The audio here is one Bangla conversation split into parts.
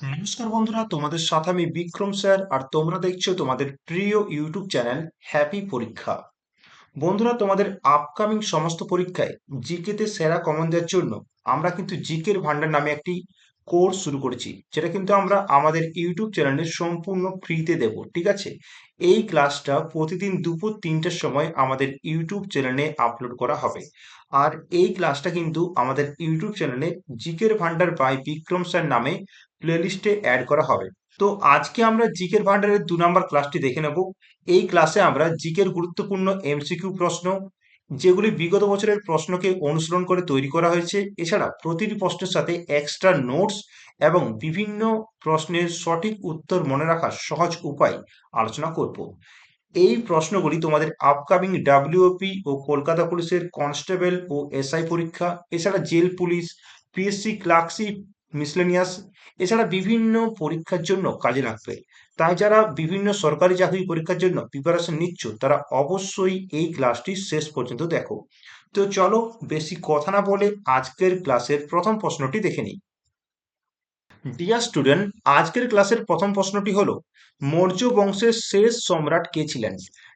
নমস্কার বন্ধুরা, তোমাদের সাথে আমি বিক্রম স্যার আর তোমরা দেখছ তোমাদের প্রিয় ইউটিউব চ্যানেল হ্যাপি পরীক্ষা। বন্ধুরা, তোমাদের আপকামিং সমস্ত পরীক্ষায় জিকেতে সেরা কমন দেওয়ার জন্য আমরা কিন্তু জিকের ভান্ডার নামে একটি কোর্স শুরু করেছি, যেটা কিন্তু আমরা আমাদের ইউটিউব চ্যানেলে সম্পূর্ণ ফ্রিতে দেব, ঠিক আছে? এই ক্লাসটা প্রতিদিন দুপুর তিনটের সময় আমাদের ইউটিউব চ্যানেলে আপলোড করা হবে। আর এই ক্লাসটা কিন্তু আমাদের ইউটিউব চ্যানেলে জিকের ভান্ডার বাই বিক্রম স্যার নামে প্লেলিস্টে অ্যাড করা হবে। তো আজকে আমরা জিকের ভান্ডারের দু নম্বর ক্লাসটি দেখে নেব। এই ক্লাসে আমরা জিকের গুরুত্বপূর্ণ এমসিকিউ প্রশ্ন যেগুলি বিগত বছরের প্রশ্নকে অনুসরণ করে তৈরি করা হয়েছে। এছাড়া প্রতিটি প্রশ্নের সাথে এক্সট্রা নোটস এবং বিভিন্ন প্রশ্নের সঠিক উত্তর মনে রাখার সহজ উপায় আলোচনা করব। এই প্রশ্নগুলি তোমাদের আপকামিং ডাব্লিউপি ও কলকাতা পুলিশের কনস্টেবল ও এসআই পরীক্ষা, এছাড়া jail police PSC clerkship miscellaneous এছাড়া বিভিন্ন পরীক্ষার জন্য কাজে লাগবে। তাই যারা বিভিন্ন সরকারি চাকরি পরীক্ষার জন্য প্রিপারেশন নিচ্ছ, তারা অবশ্যই এই ক্লাসটি শেষ পর্যন্ত দেখো। তো চলো বেশি কথা না বলে আজকের ক্লাসের প্রথম প্রশ্নটি দেখে নিই। ডিয়ার স্টুডেন্ট আজকের ক্লাসের প্রথম প্রশ্নটি হলো, মৌর্য বংশের শেষ সম্রাট কে ছিলেন?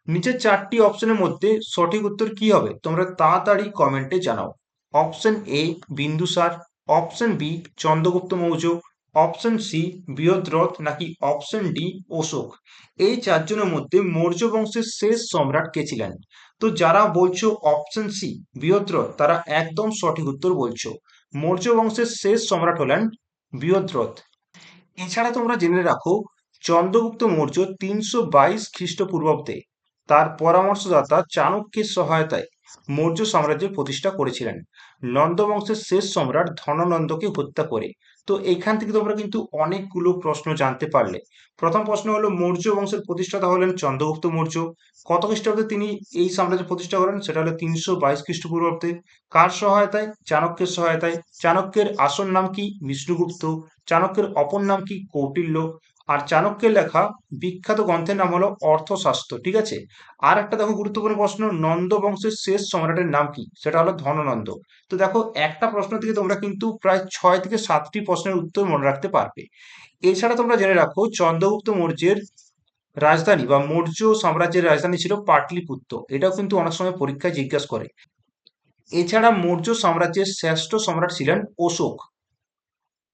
নিচের চারটি অপশনের মধ্যে সঠিক উত্তর কি হবে? তোমরা তাড়াতাড়ি কমেন্টে জানাও। Option A Bindusara. Option B Chandragupta Maurya. Option C Brihadratha নাকি অপশন ডি, অশোক? এই চারজনের মধ্যে মৌর্য বংশের শেষ সম্রাট কে ছিলেন? তো যারা বলছো অপশন সি বৃহদ্রথ তারা একদম সঠিক উত্তর বলছো। মৌর্য বংশের শেষ সম্রাট হলেন বৃহদ্রথ এছাড়া তোমরা জেনে রাখো, চন্দ্রগুপ্ত মৌর্য তিনশো বাইশ খ্রিস্টপূর্বাব্দে তার পরামর্শদাতা চাণক্যের সহায়তায় মৌর্য সাম্রাজ্যের প্রতিষ্ঠা করেছিলেন। নন্দবংশের শেষ সম্রাট ধননন্দকে হত্যা করে। তো এখান থেকে তোমরা কিন্তু অনেকগুলো প্রশ্ন জানতে পারলে। প্রথম প্রশ্ন হলো, মৌর্য বংশের প্রতিষ্ঠাতা হলেন চন্দ্রগুপ্ত মৌর্য। কত খ্রিস্টাব্দে তিনি এই সাম্রাজ্য প্রতিষ্ঠা করেন? সেটা হলো তিনশো বাইশ খ্রিস্টপূর্বাব্দে। কার সহায়তায়? চাণক্যের সহায়তায়। চাণক্যের আসল নাম কি? বিষ্ণুগুপ্ত। চাণক্যের অপর নাম কি? কৌটিল্য। আর চাণক্যের লেখা বিখ্যাত গ্রন্থের নাম হলো অর্থশাস্ত্র, ঠিক আছে? আর একটা দেখো গুরুত্বপূর্ণ প্রশ্ন, নন্দ বংশের শেষ সম্রাটের নাম কি? সেটা হলো ধননন্দ। তো দেখো একটা প্রশ্ন থেকে তোমরা কিন্তু প্রায় ছয় থেকে সাতটি প্রশ্নের উত্তর মনে রাখতে পারবে। এছাড়া তোমরা জেনে রাখো চন্দ্রগুপ্ত মৌর্যের রাজধানী বা মৌর্য সাম্রাজ্যের রাজধানী ছিল পাটলিপুত্র। এটাও কিন্তু অনেক সময় পরীক্ষায় জিজ্ঞাসা করে। এছাড়া মৌর্য সাম্রাজ্যের শ্রেষ্ঠ সম্রাট ছিলেন অশোক।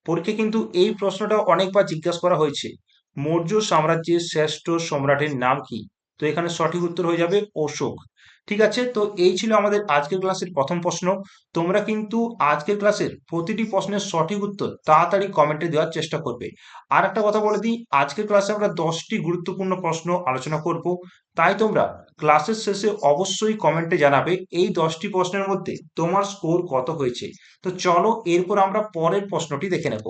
পরীক্ষা কিন্তু এই প্রশ্নটা অনেকবার জিজ্ঞাসা করা হয়েছে। মৌর্য সাম্রাজ্যের শ্রেষ্ঠ সম্রাটের নাম কি? তো এখানে সঠিক উত্তর হয়ে যাবে অশোক। ঠিক আছে? তো এই ছিল আমাদের আজকের ক্লাসের প্রথম প্রশ্ন। তোমরা কিন্তু আজকের ক্লাসের প্রতিটি প্রশ্নের সঠিক উত্তর তাড়াতাড়ি কমেন্টে দেওয়ার চেষ্টা করবে। আর একটা কথা বলে দিই, আজকের ক্লাসে আমরা দশটি গুরুত্বপূর্ণ প্রশ্ন আলোচনা করব। তাই তোমরা ক্লাসের শেষে অবশ্যই কমেন্টে জানাবে এই দশটি প্রশ্নের মধ্যে তোমার স্কোর কত হয়েছে। তো চলো এরপর আমরা পরের প্রশ্নটি দেখে নেব।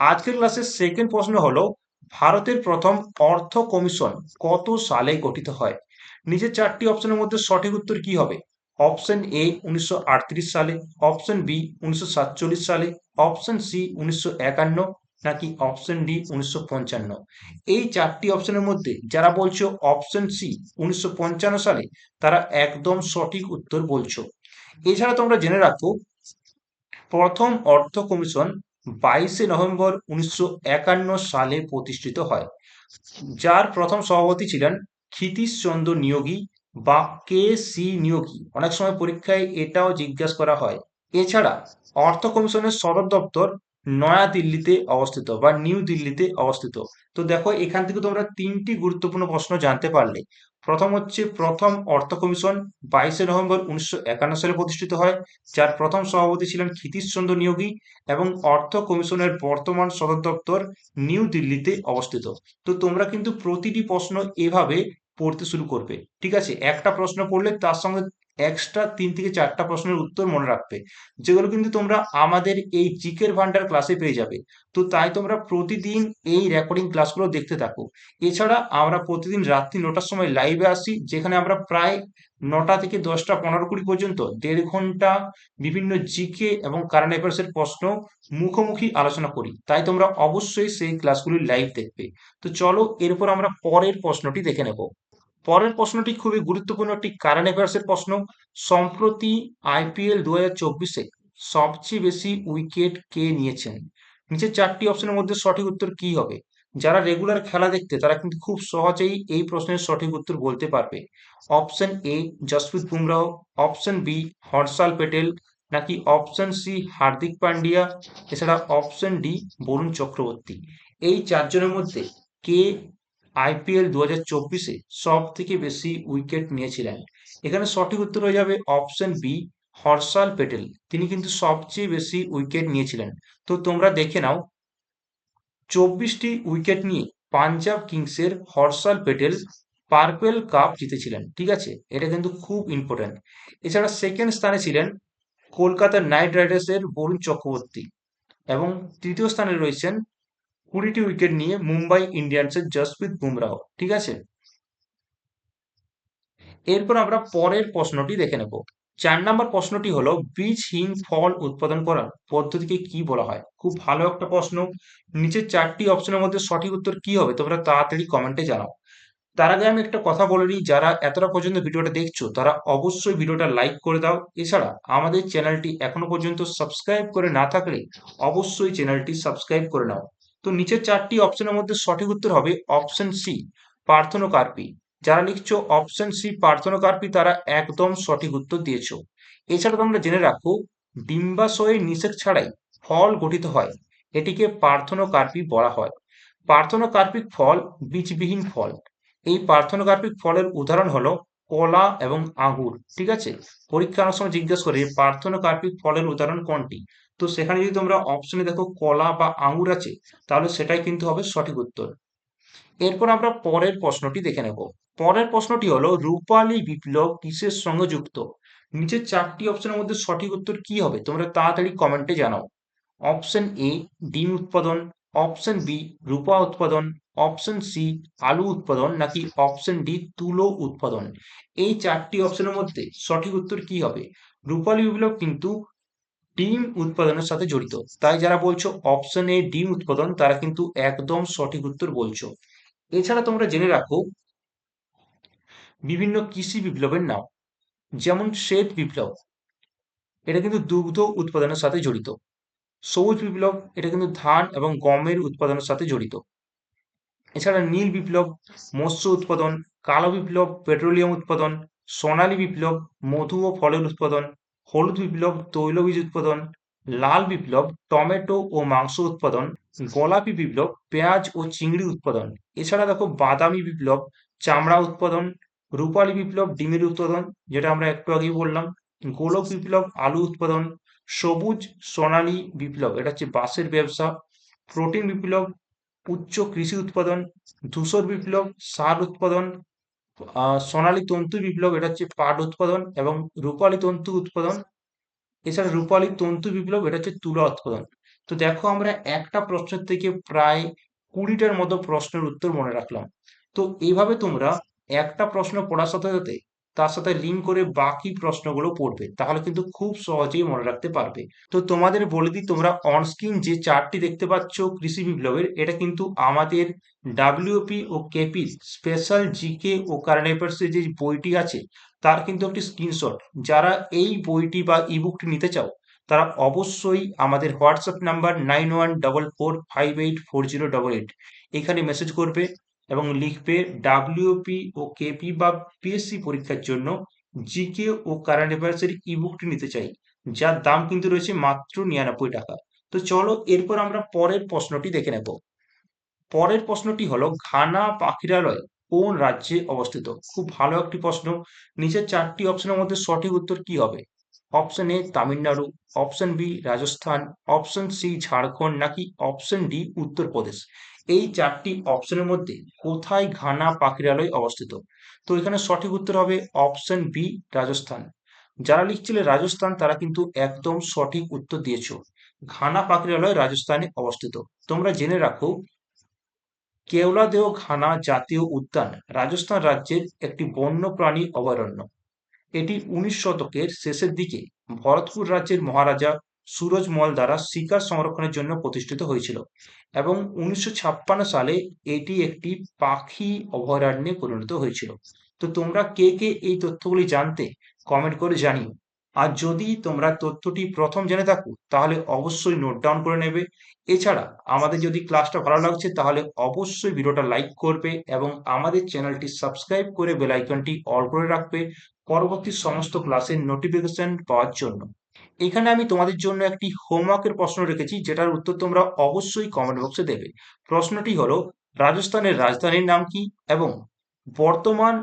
আজকের ক্লাসের সেকেন্ড প্রশ্ন হলো ভারতের প্রথম অর্থ কমিশন কত সালে গঠিত হয়? নিচের চারটি অপশনের মধ্যে সঠিক উত্তর কি হবে? অপশন এ উনিশশো আটত্রিশ সালে অপশন বি উনিশশো সালে অপশন সি উনিশশো একান্ন নাকি অপশন ডি উনিশশো পঞ্চান্ন? এই চারটি অপশনের মধ্যে যারা বলছো অপশন সি উনিশশো পঞ্চান্ন সালে, তারা একদম সঠিক উত্তর বলছো। এছাড়া তোমরা জেনে রাখো, প্রথম অর্থ কমিশন বাইশে নভেম্বর উনিশশো একান্ন সালে প্রতিষ্ঠিত হয়, যার প্রথম সভাপতি ছিলেন ক্ষিতীশচন্দ্র নিয়োগী বা কে সি নিয়োগী। অনেক সময় পরীক্ষায় এটাও জিজ্ঞাসা করা হয়। এছাড়া অর্থ কমিশনের সদর দপ্তর নয়া দিল্লিতে অবস্থিত বা নিউ দিল্লিতে অবস্থিত। তো দেখো, এখান থেকে তোমরা তিনটি গুরুত্বপূর্ণ প্রশ্ন জানতে পারলে। প্রথম হচ্ছে প্রথম অর্থ কমিশন বাইশে নভেম্বর উনিশশো একান্ন সালে প্রতিষ্ঠিত হয়, যার প্রথম সভাপতি ছিলেন ক্ষিতীশচন্দ্র নিয়োগী এবং অর্থ কমিশনের বর্তমান সদর দপ্তর নিউ দিল্লিতে অবস্থিত। তো তোমরা কিন্তু প্রতিটি প্রশ্ন এভাবে পড়তে শুরু করবে। ঠিক আছে? একটা প্রশ্ন পড়লে তার সঙ্গে এক্সট্রা তিন থেকে চারটা প্রশ্নের উত্তর মনে রাখবে, যেগুলো কিন্তু তোমরা আমাদের এই জিকের ভান্ডার ক্লাসে পেয়ে যাবে। তো তাই তোমরা প্রতিদিন এই রেকর্ডিং ক্লাসগুলো দেখতে থাকো। এছাড়া আমরা প্রতিদিন রাত্রি নটার সময় লাইভে আসি, যেখানে আমরা প্রায় নটা থেকে দশটা পনেরো কুড়ি পর্যন্ত দেড় ঘণ্টা বিভিন্ন জিকে এবং কারেন্ট অ্যাফেয়ার্সের প্রশ্ন মুখোমুখি আলোচনা করি। তাই তোমরা অবশ্যই সেই ক্লাসগুলি লাইভ দেখবে। তো চলো এরপর আমরা পরের প্রশ্নটি দেখে নেব। পরের প্রশ্নটি খুবই গুরুত্বপূর্ণ, একটি কারেন্ট অ্যাফেয়ার্সের প্রশ্ন। সম্প্রতি আইপিএল দু চব্বিশে সবচেয়ে বেশি উইকেট কে নিয়েছেন? নিচে চারটি অপশনের মধ্যে সঠিক উত্তর কি হবে? যারা রেগুলার খেলা দেখতে, তারা কিন্তু খুব সহজেই এই প্রশ্নের সঠিক উত্তর বলতে পারবে। Option A Jasprit Bumrah option B Harshal Patel নাকি অপশন সি হার্দিক পান্ডিয়া এছাড়া অপশন ডি বরুণ চক্রবর্তী এই চারজনের মধ্যে কে আইপিএল দু হাজার চব্বিশে সব থেকে বেশি উইকেট নিয়েছিলেন। এখানে সঠিক উত্তর হয়ে যাবে অপশন বি, হর্ষাল পেটেল। তিনি কিন্তু সবচেয়ে বেশি উইকেট নিয়েছিলেন। তো তোমরা দেখে নাও, চব্বিশটি উইকেট নিয়ে পাঞ্জাব কিংসের হর্ষাল পেটেল পার্পেল কাপ জিতেছিলেন, ঠিক আছে? এটা কিন্তু খুব ইম্পর্টেন্ট এছাড়া সেকেন্ড স্থানে ছিলেন কলকাতা নাইট রাইডার্সের বরুণ চক্রবর্তী এবং তৃতীয় স্থানে রয়েছেন কুড়িটি উইকেট নিয়ে মুম্বাই ইন্ডিয়ান্সের জসপ্রীত বুমরাহ, ঠিক আছে? এরপর আমরা পরের প্রশ্নটি দেখে নেব। চার নম্বর প্রশ্নটি হলো বীজহীন ফল উৎপাদন করার পদ্ধতিকে কি বলা হয়? খুব ভালো একটা প্রশ্ন। নিচের চারটি অপশনের মধ্যে সঠিক উত্তর কি হবে? তোমরা তাড়াতাড়ি কমেন্টে জানাও। তার আগে আমি একটা কথা বলে নিই, যারা এতটা পর্যন্ত ভিডিওটা দেখছ, তারা অবশ্যই ভিডিওটা লাইক করে দাও। এছাড়া আমাদের চ্যানেলটি এখনও পর্যন্ত সাবস্ক্রাইব করে না থাকলে অবশ্যই চ্যানেলটি সাবস্ক্রাইব করে নাও। তো নিচের চারটি অপশনের মধ্যে সঠিক উত্তর হবে অপশন সি পার্থনোকার্পি। যারা লিখছো অপশন সি পার্থনোকার্পি, তারা একদম সঠিক উত্তর দিয়েছ। এছাড়া তোমরা জেনে রাখো ডিম্বাশয়ের নিষেক ছাড়াই ফল গঠিত হয়। এটিকে পার্থনোকার্পি বলা হয়। পার্থনোকার্পিক ফল বীজবিহীন ফল। এই পার্থনোকার্পিক ফলের উদাহরণ হলো কলা এবং আঙুর ঠিক আছে? পরীক্ষা অনেক সময় জিজ্ঞেস করে পার্থনোকার্পিক ফলের উদাহরণ কোনটি? তো সেখানে যদি তোমরা অপশনে দেখো কলা বা আঙুর আছে, তাহলে সেটাই কিন্তু হবে সঠিক উত্তর। এরপর আমরা পরের প্রশ্নটি দেখে নেব। পরের প্রশ্নটি হলো, রূপালী বিপ্লব কিসের সঙ্গে যুক্ত? নিচের চারটি অপশনের মধ্যে সঠিক উত্তর কি হবে? তোমরা তাড়াতাড়ি কমেন্টে জানাও। অপশন এ ডিম উৎপাদন। অপশন বি রূপা উৎপাদন অপশন সি আলু উৎপাদন নাকি অপশন ডি তুলো উৎপাদন এই চারটি অপশনের মধ্যে সঠিক উত্তর কি হবে? রূপালী বিপ্লব কিন্তু ডিম উৎপাদনের সাথে জড়িত। তাই যারা বলছো অপশন এ ডিম উৎপাদন, তারা কিন্তু একদম সঠিক উত্তর বলছো। এছাড়া তোমরা জেনে রাখো, বিভিন্ন কৃষি বিপ্লবের নাম। যেমন শ্বেত বিপ্লব, এটা কিন্তু দুগ্ধ উৎপাদনের সাথে জড়িত। সবুজ বিপ্লব এটা কিন্তু ধান এবং গমের উৎপাদনের সাথে জড়িত। এছাড়া নীল বিপ্লব, মৎস্য উৎপাদন, কালো বিপ্লব, পেট্রোলিয়াম উৎপাদন, সোনালী বিপ্লব মধু ও ফলের উৎপাদন, হলুদ বিপ্লব তৈলবীজ উৎপাদন, লাল বিপ্লব, টমেটো ও মাংস উৎপাদন, গোলাপি বিপ্লব, পেঁয়াজ ও চিংড়ি উৎপাদন। এছাড়া দেখো বাদামি বিপ্লব, চামড়া উৎপাদন, রূপালী বিপ্লব, ডিমের উৎপাদন, যেটা আমরা একটু আগেই বললাম, গোলক বিপ্লব, আলু উৎপাদন সবুজ সোনালী বিপ্লব, এটা হচ্ছে বাঁশের ব্যবসা, প্রোটিন বিপ্লব, উচ্চ কৃষি উৎপাদন, ধূসর বিপ্লব, সার উৎপাদন সোনালী তন্তু বিপ্লব, এটা হচ্ছে পাট উৎপাদন এবং রূপালী তন্তু উৎপাদন। এছাড়া রূপালী তন্তু বিপ্লব, এটা হচ্ছে তুলা উৎপাদন। তো দেখো আমরা একটা প্রশ্নের থেকে প্রায় কুড়িটার মতো প্রশ্নের উত্তর মনে রাখলাম। তো এইভাবে তোমরা একটা প্রশ্ন পড়ার সাথে সাথে তার সাথে লিঙ্ক করে বাকি প্রশ্নগুলো পড়বে, তাহলে কিন্তু খুব সহজেই মনে রাখতে পারবে। তো তোমাদের বলে দিই, তোমরা অনস্ক্রিন যে চার্টটি দেখতে পাচ্ছ কৃষি বিপ্লবের, এটা কিন্তু আমাদের ডাব্লিউপি ও কেপি স্পেশাল জিকে ও কারেন্ট অ্যাফেয়ার্সের যে বইটি আছে, তার কিন্তু একটি স্ক্রিনশট যারা এই বইটি বা ইবুকটি নিতে চাও, তারা অবশ্যই আমাদের WhatsApp number nine one double four five eight four zero double eight এখানে মেসেজ করবে। এবং লিখবে ডাব্লিউপি ও কেপি বা পিএসসি পরীক্ষার জন্য জিকে ও কারেন্ট অ্যাফেয়ার্সের ইবুকটি নিতে চাই, যার দাম কিন্তু রয়েছে মাত্র নিরানব্বই টাকা। তো চলো এরপর আমরা পরের প্রশ্নটি দেখে নেব। পরের প্রশ্নটি হলো, ঘানা পাখিরালয় কোন রাজ্যে অবস্থিত? খুব ভালো একটি প্রশ্ন। নিচের চারটি অপশনের মধ্যে সঠিক উত্তর কি হবে? Option A Tamil Nadu option B Rajasthan option C Jharkhand, নাকি অপশন ডি উত্তরপ্রদেশ? এই চারটি অপশনের মধ্যে কোথায় ঘানা পাখিরালয় অবস্থিত? তো এখানে সঠিক উত্তর হবে অপশন বি রাজস্থান। যারা লিখছিলে রাজস্থান, তারা কিন্তু একদম সঠিক উত্তর দিয়েছ। ঘানা পাখিরালয় রাজস্থানে অবস্থিত। তোমরা জেনে রাখো, কেওলাদেও ঘানা জাতীয় উদ্যান রাজস্থান রাজ্যের একটি বন্যপ্রাণী অভয়ারণ্য। এটি উনিশ শতকের শেষের দিকে ভরতপুর রাজ্যের মহারাজা সুরজমল দ্বারা শিকার সংরক্ষণের জন্য প্রতিষ্ঠিত হয়েছিল এবং উনিশশো ছাপ্পান্ন সালে এটি একটি পাখি অভয়ারণ্যে পরিণত হয়েছিল। তো তোমরা কে কে এই তথ্যগুলি জানতে কমেন্ট করে জানিও। আর যদি তোমরা তথ্যটি প্রথম জেনে থাকো, তাহলে অবশ্যই নোট ডাউন করে নেবে। এছাড়া আমাদের যদি ক্লাসটা ভালো লাগছে, তাহলে অবশ্যই ভিডিওটা লাইক করবে এবং আমাদের চ্যানেলটি সাবস্ক্রাইব করে বেলাইকনটি অল করে রাখবে। পরবর্তী সমস্ত ক্লাসের নোটিফিকেশন পাওয়ার জন্য। এখানে আমি তোমাদের জন্য একটি হোমওয়ার্কের প্রশ্ন রেখেছি, যেটার উত্তর তোমরা অবশ্যই কমেন্ট বক্সে দেবে। প্রশ্নটি হলো, রাজস্থানের রাজধানীর নাম কি এবং বর্তমান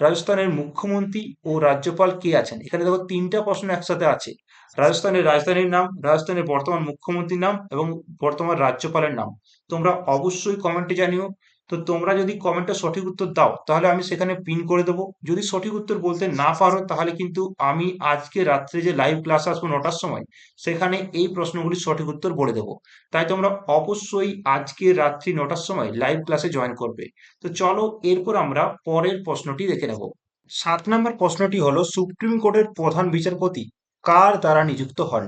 রাজস্থানের মুখ্যমন্ত্রী ও রাজ্যপাল কে আছেন? এখানে দেখো, তিনটা প্রশ্ন একসাথে আছে। রাজস্থানের রাজধানীর নাম, রাজস্থানের বর্তমান মুখ্যমন্ত্রীর নাম এবং বর্তমান রাজ্যপালের নাম। তোমরা অবশ্যই কমেন্টে জানিও। তো তোমরা যদি কমেন্টে সঠিক উত্তর দাও, তাহলে আমি সেখানে পিন করে দেবো। যদি সঠিক উত্তর বলতে না পারো, তাহলে কিন্তু আমি আজকে রাত্রে যে লাইভ ক্লাস আসব নটার সময়, সেখানে এই প্রশ্নগুলির সঠিক উত্তর বলে দেবো। তাই তোমরা অবশ্যই আজকে রাত্রি নটার সময় লাইভ ক্লাসে জয়েন করবে। তো চলো এরপর আমরা পরের প্রশ্নটি দেখে নেব। সাত নম্বর প্রশ্নটি হলো সুপ্রিম কোর্টের প্রধান বিচারপতি কার দ্বারা নিযুক্ত হন?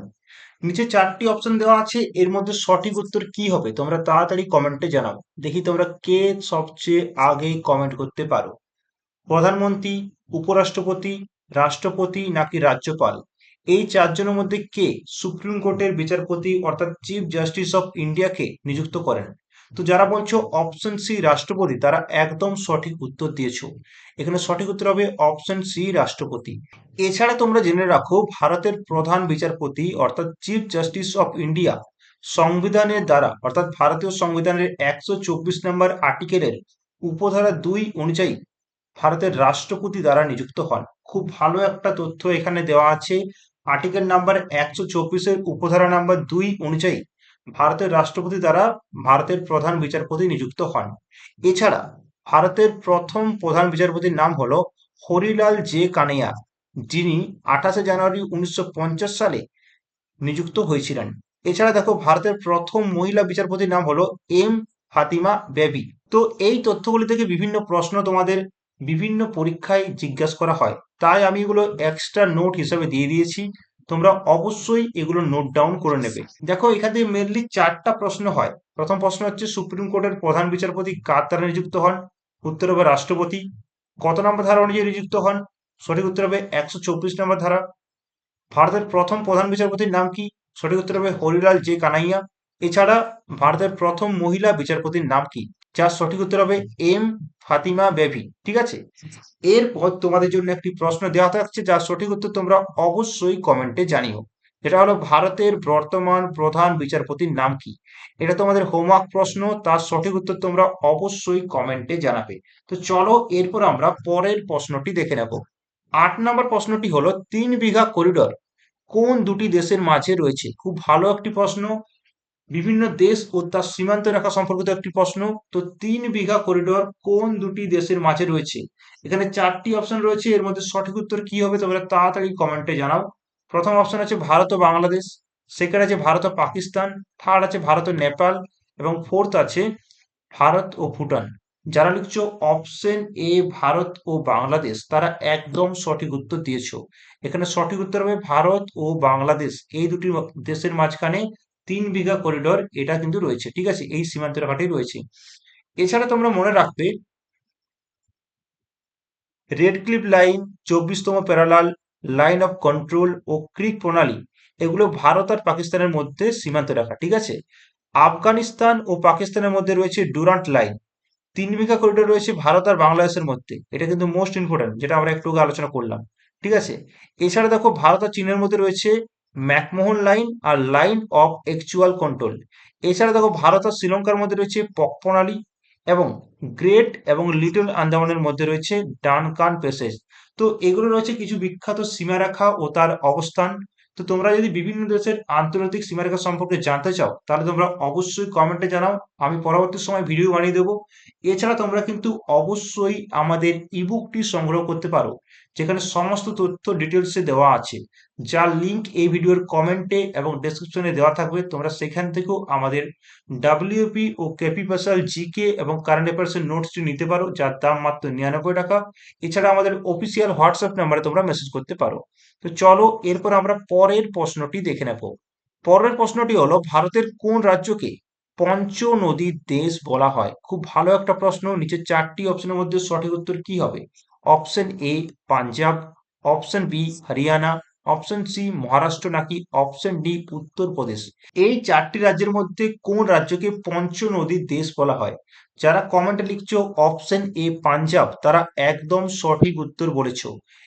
নিচে চারটি অপশন দেওয়া আছে, এর মধ্যে সঠিক উত্তর কি হবে? তোমরা তাড়াতাড়ি কমেন্টে জানাও। দেখি তোমরা কে সবচেয়ে আগে কমেন্ট করতে পারো। প্রধানমন্ত্রী, উপরাষ্ট্রপতি, রাষ্ট্রপতি নাকি রাজ্যপাল? এই চারজনের মধ্যে কে সুপ্রিম কোর্টের বিচারপতি অর্থাৎ চিফ জাস্টিস অফ ইন্ডিয়াকে নিযুক্ত করেন? তো যারা বলছো অপশন সি রাষ্ট্রপতি, তারা একদম সঠিক উত্তর দিয়েছ। এখানে সঠিক উত্তর হবে অপশন সি রাষ্ট্রপতি। এছাড়া তোমরা জেনে রাখো, ভারতের প্রধান বিচারপতি অর্থাৎ চিফ জাস্টিস অফ ইন্ডিয়া সংবিধানের দ্বারা, অর্থাৎ ভারতীয় সংবিধানের একশো চব্বিশ নম্বর আর্টিকেলের উপধারা দুই অনুযায়ী ভারতের রাষ্ট্রপতি দ্বারা নিযুক্ত হন। খুব ভালো একটা তথ্য এখানে দেওয়া আছে। আর্টিকেল নাম্বার একশো চব্বিশের উপধারা নাম্বার দুই অনুযায়ী ভারতের রাষ্ট্রপতি দ্বারা ভারতের প্রধান বিচারপতি নিযুক্ত হন। এছাড়া ভারতের প্রথম প্রধান বিচারপতির নাম হল হরিলাল জে কানাইয়া, যিনি আঠাশে জানুয়ারি উনিশশো পঞ্চাশ সালে নিযুক্ত হয়েছিলেন। এছাড়া দেখো, ভারতের প্রথম মহিলা বিচারপতির নাম হলো এম ফাতিমা বেবি। তো এই তথ্যগুলি থেকে বিভিন্ন প্রশ্ন তোমাদের বিভিন্ন পরীক্ষায় জিজ্ঞাসা করা হয়। তাই আমি এগুলো এক্সট্রা নোট হিসেবে দিয়ে দিয়েছি। তোমরা অবশ্যই এগুলো নোট ডাউন করে নেবে। দেখো, এখানে মেনলি চারটা প্রশ্ন হয়। প্রথম প্রশ্ন হচ্ছে, সুপ্রিম কোর্টের প্রধান বিচারপতি কার দ্বারা নিযুক্ত হন? উত্তর হবে রাষ্ট্রপতি। কত নম্বর ধারা অনুযায়ী নিযুক্ত হন? সঠিক উত্তর হবে একশো চব্বিশ নম্বর ধারা। ভারতের প্রথম প্রধান বিচারপতির নাম কি? সঠিক উত্তর হবে হরিলাল জে কানাইয়া। এছাড়া ভারতের প্রথম মহিলা বিচারপতির নাম কি? যার সঠিক উত্তর হবে এম ফাতিমা বেবি, ঠিক আছে? এরপর তোমাদের জন্য একটি প্রশ্ন দেওয়া থাকছে, যার সঠিক উত্তর তোমরা অবশ্যই কমেন্টে জানিও। এটা হলো ভারতের বর্তমান প্রধান বিচারপতির নাম কি? এটা তোমাদের হোমওয়ার্ক প্রশ্ন, তার সঠিক উত্তর তোমরা অবশ্যই কমেন্টে জানাবে। তো চলো এরপর আমরা পরের প্রশ্নটি দেখে নেব। আট নম্বর প্রশ্নটি হলো, তিন বিঘা করিডর কোন দুটি দেশের মাঝে রয়েছে? খুব ভালো একটি প্রশ্ন। বিভিন্ন দেশ ও তার সীমান্ত রেখা সম্পর্কিত একটি প্রশ্ন। তো তিন বিঘা করিডোর কোন দুটি দেশের মাঝে রয়েছে? এখানে চারটি অপশন রয়েছে। এর মধ্যে সঠিক উত্তর কি হবে তোমরা তাড়াতাড়ি কমেন্টে জানাও। প্রথম অপশন আছে ভারত ও বাংলাদেশ সেকেন্ড আছে ভারত ও পাকিস্তান থার্ড আছে ভারত ও নেপাল, এবং ফোর্থ আছে ভারত ও ভুটান। যারা লিখছো অপশন এ ভারত ও বাংলাদেশ, তারা একদম সঠিক উত্তর দিয়েছ। এখানে সঠিক উত্তর হবে ভারত ও বাংলাদেশ। এই দুটি দেশের মাঝখানে তিন বিঘা করিডোর এটা কিন্তু রয়েছে, ঠিক আছে? এই সীমান্ত রেখাটি রয়েছে। এছাড়া তোমরা মনে রাখবে রেড ক্লিপ লাইন চব্বিশতম প্যারালাল লাইন অফ কন্ট্রোল ও ক্রিক প্রণালী, এগুলো ভারত আর পাকিস্তানের মধ্যে সীমান্ত রেখা, ঠিক আছে? আফগানিস্তান ও পাকিস্তানের মধ্যে রয়েছে ডুরান্ট লাইন তিন বিঘা করিডোর রয়েছে ভারত আর বাংলাদেশের মধ্যে, এটা কিন্তু মোস্ট ইম্পর্টেন্ট যেটা আমরা একটু আলোচনা করলাম, ঠিক আছে? এছাড়া দেখো, ভারত আর চীনের মধ্যে রয়েছে ম্যাকমোহন লাইন আর লাইন অফ অ্যাকচুয়াল কন্ট্রোল এছাড়া দেখো ভারত আর শ্রীলঙ্কার মধ্যে রয়েছে পক প্রণালী এবং গ্রেট এবং লিটল আন্দামানের মধ্যে রয়েছে ডানকান প্যাসেজ। তো এগুলো রয়েছে কিছু বিখ্যাত সীমারেখা ও তার অবস্থান। তো তোমরা যদি বিভিন্ন দেশের আন্তর্জাতিক সীমারেখা সম্পর্কে জানতে চাও, তাহলে তোমরা অবশ্যই কমেন্টে জানাও। আমি পরবর্তী সময় ভিডিও বানিয়ে দেবো। এছাড়া তোমরা কিন্তু অবশ্যই আমাদের ইবুকটি সংগ্রহ করতে পারো, যেখানে সমস্ত তথ্য ডিটেলসে দেওয়া আছে। যার লিঙ্ক এই ভিডিওর কমেন্টে এবং ডেসক্রিপশনে দেওয়া থাকবে। তোমরা সেখান থেকেও আমাদের ডাব্লিউপি ও কেপি পাসাল জিকে এবং কারেন্ট অ্যাফেয়ার্সের নোটসটি নিতে পারো, যার দাম মাত্র নিরানব্বই টাকা। এছাড়া আমাদের অফিসিয়াল হোয়াটসঅ্যাপ নাম্বারে তোমরা মেসেজ করতে পারো। তো চলো, এরপর আমরা পরের প্রশ্নটি দেখে নেব। পরের প্রশ্নটি হলো, ভারতের কোন রাজ্যকে পঞ্চ নদীর দেশ বলা হয়। খুব ভালো একটা প্রশ্ন নিচে চারটি অপশনের মধ্যে সঠিক উত্তর কি হবে? Option A Punjab option B Haryana option C Maharashtra নাকি অপশন ডি উত্তরপ্রদেশ এই চারটি রাজ্যের মধ্যে কোন রাজ্যকে পঞ্চ নদীর দেশ বলা হয়? যারা কমেন্টে লিখছো অপশন এ পাঞ্জাব তারা একদম সঠিক উত্তর বলেছ।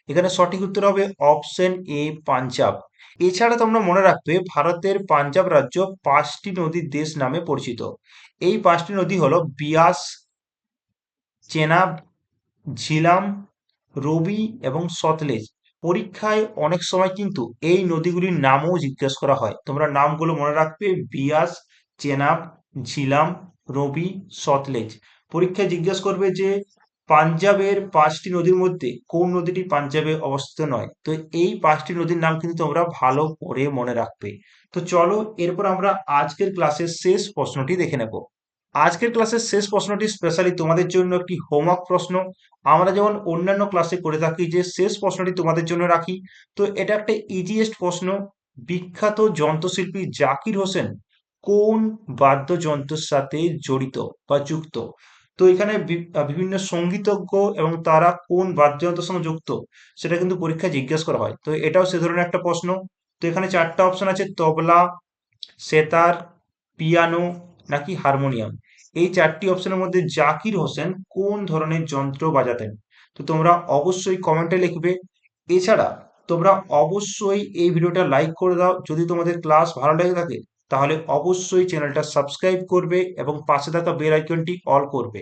এখানে সঠিক উত্তর হবে অপশন এ পাঞ্জাব এছাড়া তোমরা মনে রাখবে ভারতের পাঞ্জাব রাজ্য পাঁচটি নদীর দেশ নামে পরিচিত। এই পাঁচটি নদী হলো বিয়াস, চেনাব, ঝিলাম, রবি এবং সতলেজ। পরীক্ষায় অনেক সময় কিন্তু এই নদীগুলির নামও জিজ্ঞেস করা হয়। তোমরা নামগুলো মনে রাখবে, বিয়াস, চেনাব, ঝিলাম, রবি, সতলেজ। পরীক্ষায় জিজ্ঞেস করবে যে পাঞ্জাবের পাঁচটি নদীর মধ্যে কোন নদীটি পাঞ্জাবে অবস্থিত নয়? তো এই পাঁচটি নদীর নাম কিন্তু তোমরা ভালো করে মনে রাখবে। তো চলো এরপর আমরা আজকের ক্লাসের শেষ প্রশ্নটি দেখে নেব। আজকের ক্লাসের শেষ প্রশ্নটি স্পেশালি তোমাদের জন্য একটি হোমওয়ার্ক প্রশ্ন। আমরা যেমন অন্যান্য ক্লাসে করে থাকি যে শেষ প্রশ্নটি তোমাদের জন্য রাখি। তো এটা একটা ইজিয়েস্ট প্রশ্ন। বিখ্যাত যন্ত্রশিল্পী জাকির হোসেন কোন বাদ্যযন্ত্রের সাথে জড়িত বা যুক্ত? তো এখানে বিভিন্ন সঙ্গীতজ্ঞ এবং তারা কোন বাদ্যযন্ত্রের সঙ্গে যুক্ত, সেটা কিন্তু পরীক্ষায় জিজ্ঞেস করা হয়। তো এটাও সে ধরনের একটা প্রশ্ন। তো এখানে চারটা অপশন আছে, তবলা, সেতার পিয়ানো নাকি হারমোনিয়াম এই চারটি অপশনের মধ্যে জাকির হোসেন কোন ধরনের যন্ত্র বাজাতেন? তো তোমরা অবশ্যই কমেন্টে লিখবে। এছাড়া তোমরা অবশ্যই এই ভিডিওটা লাইক করে দাও। যদি তোমাদের ক্লাস ভালো লেগে থাকে তাহলে অবশ্যই চ্যানেলটা সাবস্ক্রাইব করবে এবং পাশে থাকা বেল আইকনটি অল করবে।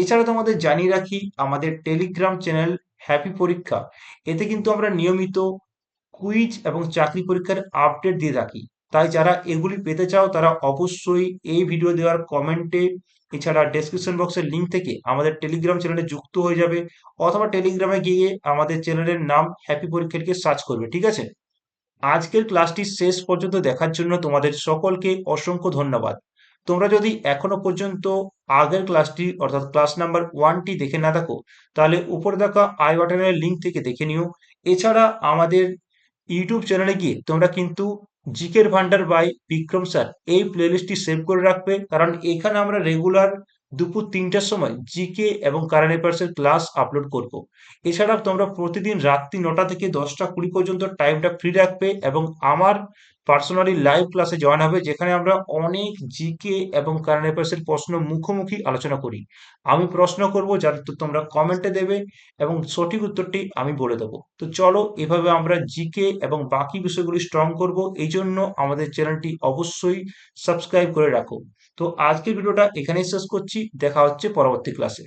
এছাড়া তোমাদের জানিয়ে রাখি, আমাদের টেলিগ্রাম চ্যানেল হ্যাপি পরীক্ষা, এতে কিন্তু আমরা নিয়মিত কুইজ এবং চাকরি পরীক্ষার আপডেট দিয়ে থাকি। তাই যারা এগুলি পেতে চাও, তারা অবশ্যই এই ভিডিও দেওয়ার কমেন্টে, এছাড়া ডেসক্রিপশন বক্সের লিঙ্ক থেকে আমাদের টেলিগ্রাম চ্যানেলে যুক্ত হয়ে যাবে, অথবা টেলিগ্রামে গিয়ে আমাদের চ্যানেলের নাম হ্যাপি পরীক্ষাকে সার্চ করবে, ঠিক আছে? আজকের ক্লাসটি শেষ পর্যন্ত দেখার জন্য তোমাদের সকলকে অসংখ্য ধন্যবাদ। তোমরা যদি এখনও পর্যন্ত আগের ক্লাসটি, অর্থাৎ ক্লাস নাম্বার ওয়ানটি দেখে না থাকো, তাহলে উপরে দেখা আই বাটনের লিঙ্ক থেকে দেখে নিও। এছাড়া আমাদের ইউটিউব চ্যানেলে গিয়ে তোমরা কিন্তু জিকের ভান্ডার বাই বিক্রম স্যার এই প্লেলিস্টটি সেভ করে রাখবে, কারণ এখানে আমরা রেগুলার দুপুর তিনটার সময় জিকে এবং কারেন্ট অ্যাফেয়ার্সের ক্লাস আপলোড করব। এছাড়া তোমরা প্রতিদিন রাত্রি নটা থেকে দশটা কুড়ি পর্যন্ত টাইমটা ফ্রি রাখবে এবং আমার পার্সোনালি লাইভ ক্লাসে জয়েন হবে, যেখানে আমরা অনেক জিকে এবং কারেন্ট অ্যাফেয়ার্সের প্রশ্ন মুখোমুখি আলোচনা করি। আমি প্রশ্ন করব যার তোমরা কমেন্টে দেবে এবং সঠিক উত্তরটি আমি বলে দেবো। তো চলো, এভাবে আমরা জিকে এবং বাকি বিষয়গুলি স্ট্রং করব। এই জন্য আমাদের চ্যানেলটি অবশ্যই সাবস্ক্রাইব করে রাখো। তো আজকের ভিডিওটা এখানেই শেষ করছি। দেখা হচ্ছে পরবর্তী ক্লাসে